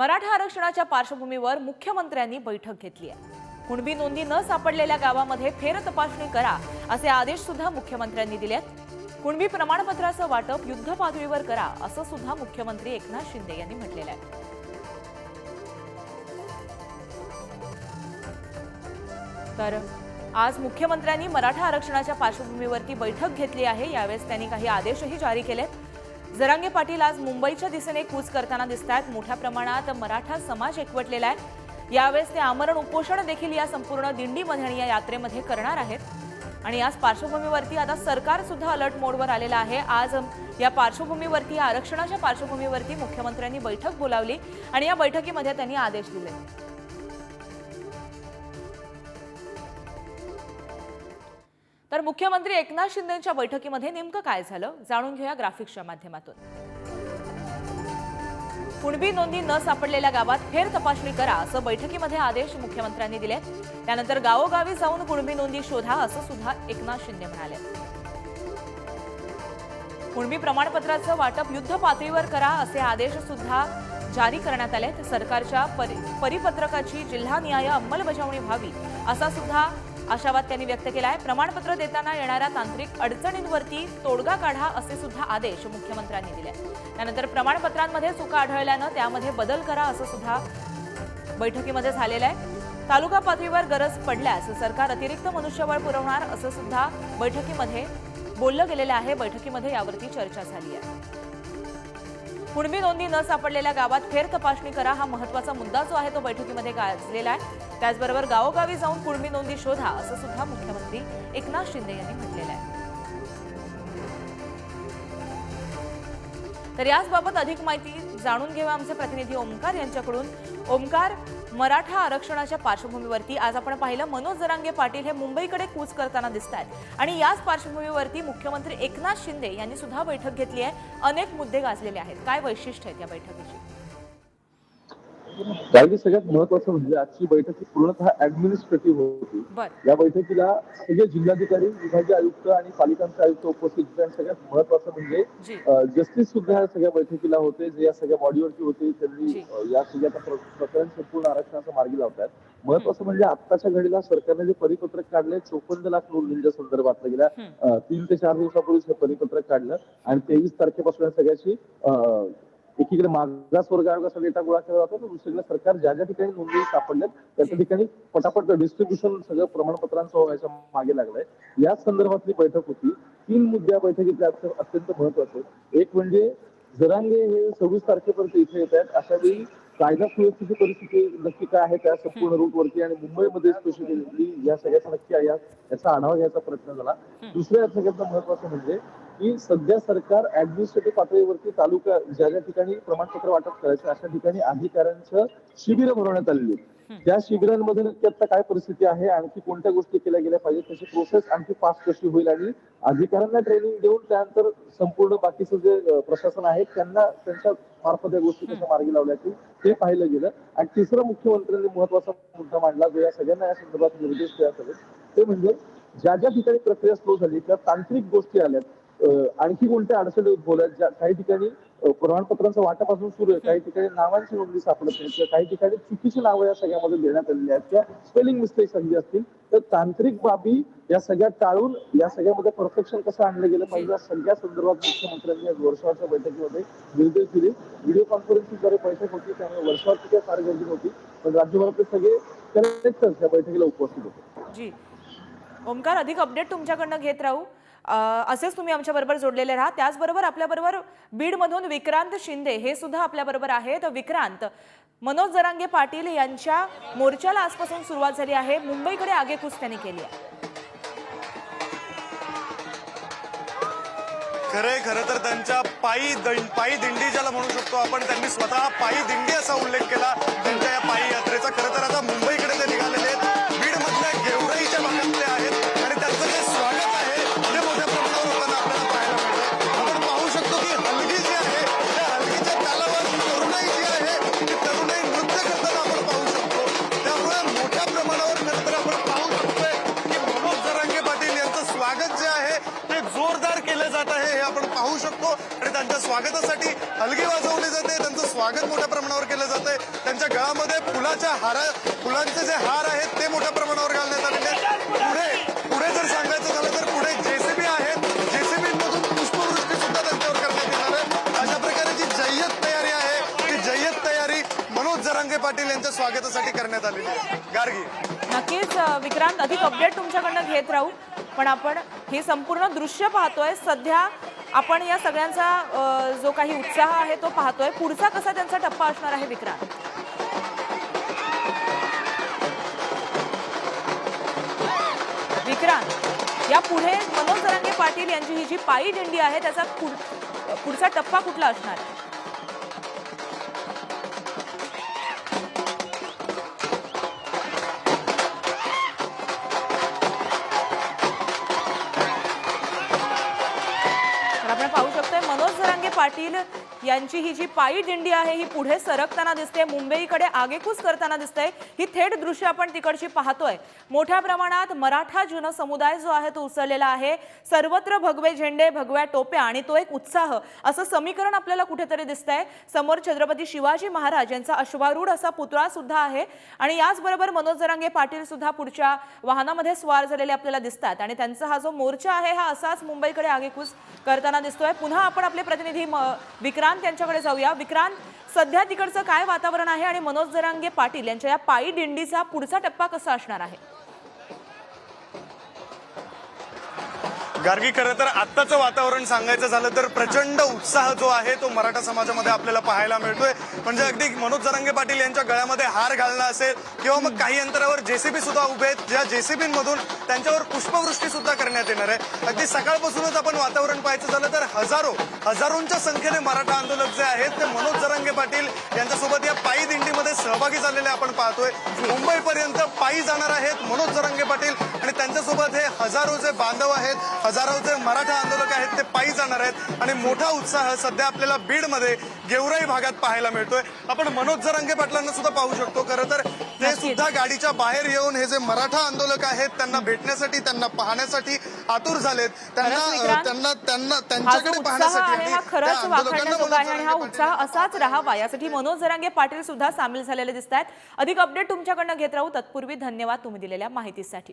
मराठा आरक्षणाच्या पार्श्वभूमीवर मुख्यमंत्र्यांनी बैठक घेतली आहे. कुणबी नोंदी न सापडलेल्या गावामध्ये फेरतपासणी करा असे आदेश सुद्धा मुख्यमंत्र्यांनी दिले आहेत. कुणबी प्रमाणपत्राचं वाटप युद्ध पातळीवर करा असं सुद्धा मुख्यमंत्री एकनाथ शिंदे यांनी म्हटलेलं आहे. तर आज मुख्यमंत्र्यांनी मराठा आरक्षणाच्या पार्श्वभूमीवरती बैठक घेतली आहे. यावेळेस त्यांनी काही आदेशही जारी केलेत. जरांगे पाटील आज मुंबईच्या दिशेने कूच करताना दिसत आहेत मोठ्या प्रमाणात मराठा समाज एकवटलेला आहे. यावेळेस ते आमरण उपोषण देखील या संपूर्ण दिंडीमध्ये आणि या यात्रेमध्ये करणार आहेत. आणि याच पार्श्वभूमीवरती आता सरकार सुद्धा अलर्ट मोडवर आलेलं आहे. आज या पार्श्वभूमीवरती या आरक्षणाच्या पार्श्वभूमीवरती मुख्यमंत्र्यांनी बैठक बोलावली आणि या बैठकीमध्ये त्यांनी आदेश दिले. तर मुख्यमंत्री एकनाथ शिंदेच्या बैठकीमध्ये नेमकं काय झालं जाणून घेऊया ग्राफिक्सच्या माध्यमातून. कुणबी नोंदी न सापडलेल्या गावात फेर तपासणी करा असं बैठकीमध्ये आदेश मुख्यमंत्र्यांनी दिले त्यानंतर गावोगावी जाऊन कुणबी नोंदी शोधा असं सुद्धा एकनाथ शिंदे म्हणाले. कुणबी प्रमाणपत्राचं वाटप युद्ध पातळीवर करा असे आदेश सुद्धा जारी करण्यात आले सरकारच्या परि- परिपत्रकाची जिल्हानिहाय अंमलबजावणी व्हावी असा सुद्धा आशावाद त्यांनी व्यक्त केला आहे प्रमाणपत्र देताना येणाऱ्या तांत्रिक अडचणींवरती तोडगा काढा असे सुद्धा आदेश मुख्यमंत्र्यांनी दिले त्यानंतर प्रमाणपत्रांमध्ये चुका आढळल्यानं त्यामध्ये बदल करा असं सुद्धा बैठकीमध्ये झालेलं आहे. तालुका पातळीवर गरज पडल्यास सरकार अतिरिक्त मनुष्यबळ पुरवणार असं सुद्धा बैठकीमध्ये बोललं गेलेलं आहे. बैठकीमध्ये यावरती चर्चा झाली आहे. कुणबी नोंदी न सापडलेल्या गावात फेर तपासणी करा हा महत्त्वाचा मुद्दा जो आहे तो बैठकीमध्ये गाजलेला आहे. त्याचबरोबर गावोगावी जाऊन कुणबी नोंदी शोधा असं सुद्धा मुख्यमंत्री एकनाथ शिंदे यांनी म्हटलेलं आहे. तर याचबाबत अधिक माहिती जाणून घेऊया आमचे प्रतिनिधी ओमकार यांच्याकडून. ओमकार मराठा आरक्षणाच्या पार्श्वभूमीवरती आज आपण पाहिलं मनोज जरांगे पाटील हे मुंबईकडे कूच करताना दिसत आहेत आणि याच पार्श्वभूमीवरती मुख्यमंत्री एकनाथ शिंदे यांनी सुद्धा बैठक घेतली आहे. अनेक मुद्दे गाजलेले आहेत. काय वैशिष्ट्य आहेत या बैठकीची? गायली सगळ्यात महत्वाचं म्हणजे आजची बैठक ही पूर्णतः ऍडमिनिस्ट्रेटिव्ह होती. या बैठकीला सगळे जिल्हाधिकारी विभागीय आयुक्त आणि पालिकांचे आयुक्त उपस्थित होते. आणि सगळ्यात महत्वाचं म्हणजे जस्टिस सुद्धा या सगळ्या बैठकीला होते. जे या सगळ्या बॉडीवरती होते त्यांनी या सगळ्या प्रकरण संपूर्ण आरक्षणाचं मार्गी लावतात महत्वाचं म्हणजे आत्ताच्या घडीला सरकारने जे परिपत्रक काढले चोपन्न लाख नोंदींच्या संदर्भातलं गेल्या तीन ते चार दिवसापूर्वी हे परिपत्रक काढलं. आणि तेवीस तारखेपासून या सगळ्याची एकीकडे मागास वर्ग आयोगाचा डेटा गोळा केला जातो तर दुसरीकडे सरकार ज्या ज्या ठिकाणी नोंदी सापडल्यात त्या त्या ठिकाणी पटापट डिस्ट्रीब्युशन सगळं प्रमाणपत्रांचं व्हायच्या मागे लागलंय. या संदर्भातली बैठक होती. तीन मुद्दे या बैठकीतले अत्य- अत्यंत महत्त्वाचे एक म्हणजे जरांगे हे सव्वीस तारखेपर्यंत इथे येत आहेत. अशा वेळी कायदा सुव्यवस्थेची परिस्थिती नक्की काय आहे त्या संपूर्ण रूटवरती आणि मुंबईमध्ये स्पेशली या सगळ्याचा नक्की याचा आढावा घ्यायचा प्रयत्न झाला. दुसऱ्या सगळ्यात महत्वाचं म्हणजे की सध्या सरकार ऍडमिनिस्ट्रेटिव्ह पातळीवरती तालुका ज्या ज्या ठिकाणी प्रमाणपत्र वाटप करायचं अशा ठिकाणी अधिकाऱ्यांचं शिबिरं भरवण्यात आलेली. त्या शिबिरांमध्ये नक्की आता काय परिस्थिती आहे आणखी कोणत्या गोष्टी केल्या गेल्या पाहिजेत त्याची प्रोसेस आणखी फास्ट कशी होईल आणि अधिकाऱ्यांना ट्रेनिंग देऊन त्यानंतर संपूर्ण बाकीचं जे प्रशासन आहे त्यांना त्यांच्या मार्फत या गोष्टी कशा मार्गी लावल्या जातील ते पाहिलं गेलं आणि तिसरं मुख्यमंत्र्यांनी महत्त्वाचा मुद्दा मांडला जो या सगळ्यांना या संदर्भात निर्देश आले ते म्हणजे ज्या ज्या ठिकाणी प्रक्रिया स्लो झाली त्या तांत्रिक गोष्टी आल्यात आणखी कोणत्या अडचणी उद्भवल्या ज्या काही ठिकाणी प्रमाणपत्रांचं वाटापासून सुरू आहे. काही ठिकाणी नावांची नोंदणी सापडत नाही. किंवा काही ठिकाणी चुकीची नावं या सगळ्यामध्ये देण्यात आलेली आहेत. किंवा स्पेलिंग मिस्टेक हल्ली असतील. तर तांत्रिक बाबी या सगळ्या टाळून या सगळ्यामध्ये परफेक्शन कसं आणलं गेलं पाहिजे या सगळ्या संदर्भात मुख्यमंत्र्यांनी आज वर्षाच्या बैठकीमध्ये निर्देश दिले. व्हिडिओ कॉन्फरन्सिंगद्वारे बैठक होती. त्यामुळे वर्षावरची काही फार गर्दी नव्हती. पण राज्यभरातले सगळे कलेक्टर्स या बैठकीला उपस्थित होते. जी. ओमकार अधिक अपडेट तुमच्याकडनं घेत राहू. असेच तुम्ही आमच्याबरोबर जोडलेले राहा. त्याचबरोबर आपल्याबरोबर बीडमधून विक्रांत शिंदे हे सुद्धा आपल्याबरोबर आहेत. विक्रांत मनोज जरांगे पाटील यांच्या मोर्चाला आजपासून सुरुवात झाली आहे. मुंबईकडे आगेकूच त्यांनी केली आहे. खरंय खरं तर त्यांच्या पायी दं- पायी दिंडी ज्याला म्हणू शकतो आपण त्यांनी स्वतः पायी दिंडी असा उल्लेख केला. त्यांच्या या पायी यात्रेचा. खरं तर आता मुंबई पाहू शकतो. आणि त्यांच्या स्वागतासाठी हलगी वाजवली जाते. त्यांचं स्वागत मोठ्या प्रमाणावर केलं जात आहे गळामध्ये फुलाच्या हारा फुलांचे जे हार आहेत ते मोठ्या प्रमाणावर घालण्यात आलेले आहेत. पुढे पुढे जर सांगायचं झालं तर पुढे जेसीबी आहेत. जेसीबी मधून पुष्पवृष्टी सुद्धा त्यांच्यावर करण्यात येणार आहे. अशा प्रकारे जी जय्यत तयारी आहे ती जय्यत तयारी मनोज जरांगे पाटील यांच्या स्वागतासाठी करण्यात आलेली आहे. गार्गी. नक्कीच विक्रांत अधिक अपडेट तुमच्याकडनं घेत राहू. पण आपण हे संपूर्ण दृश्य पाहतोय. सध्या आपण या सगळ्यांचा जो काही उत्साह आहे तो पाहतोय. पुढचा कसा त्यांचा टप्पा असणार आहे विक्रांत? विक्रांत या पुढे मनोज जरांगे पाटील यांची ही जी पायी दिंडी आहे त्याचा पुढचा टप्पा कुठला असणार? पाटील यांची ही जी पायी दिंडी आहे ही पुढे सरकताना दिसते मुंबईकडे आगेकूच करताना दिसते ही थेट दृश्य आपण तिकडची पाहतोय. मोठ्या प्रमाणात मराठा जन समुदाय जो आहे तो उसळलेला आहे. सर्वत्र भगवे झेंडे भगव्या टोप्या आणि तो एक उत्साह. असं समीकरण आपल्याला कुठेतरी दिसतंय. समोर छत्रपती शिवाजी महाराज यांचा अश्वारूढ असा पुतळा सुद्धा आहे. आणि याचबरोबर मनोज जरांगे पाटील सुद्धा पुढच्या वाहनामध्ये स्वार झालेले आपल्याला दिसतात. आणि त्यांचा हा जो मोर्चा आहे हा असाच मुंबईकडे आगेकूच करताना दिसतोय. पुन्हा आपण आपले प्रतिनिधी विक्रांत यांच्याकडे जाऊया. विक्रांत सध्या तिकडचं काय वातावरण आहे? आणि मनोज जरांगे पाटील यांच्या या पायी दिंडीचा पुढचा टप्पा कसा असणार आहे? गार्गी खरं तर आत्ताचं वातावरण सांगायचं झालं तर प्रचंड उत्साह जो आहे तो मराठा समाजामध्ये आपल्याला पाहायला मिळतोय. म्हणजे अगदी मनोज जरांगे पाटील यांच्या गळ्यामध्ये हार घालणं असेल किंवा मग काही अंतरावर जेसीबी सुद्धा उभे आहेत ज्या जेसीबी मधून त्यांच्यावर पुष्पवृष्टी सुद्धा करण्यात येणार आहे. अगदी सकाळपासूनच आपण वातावरण पाहायचं झालं तर हजारो हजारोंच्या संख्येने मराठा आंदोलक जे आहेत ते मनोज जरांगे पाटील यांच्यासोबत या पायी दिंडीमध्ये सहभागी झालेले आपण पाहतोय. मुंबईपर्यंत पायी जाणार आहेत मनोज जरांगे पाटील आणि त्यांच्यासोबत हे हजारो जे बांधव आहेत हजारो जे मराठा आंदोलक आहेत ते पायी जाणार आहेत आणि मोठा उत्साह सध्या आपल्याला बीडमध्ये गेवराई भागात पाहायला मिळतोय. आपण मनोज जरांगे पाटलांना सुद्धा पाहू शकतो. खरं तर ते. सुद्धा गाडीच्या बाहेर येऊन हे जे मराठा आंदोलक आहेत त्यांना भेटण्यासाठी त्यांना पाहण्यासाठी आतुर झालेत. त्यांना त्यांना त्यांना त्यांच्याकडे पाहण्यासाठी हा खरंच आहे आणि हा उत्साह असाच राहावा यासाठी मनोज जरांगे पाटील सुद्धा सामील झालेले दिसत आहेत अधिक अपडेट तुमच्याकडनं घेत राहू. तत्पूर्वी धन्यवाद तुम्ही दिलेल्या माहितीसाठी.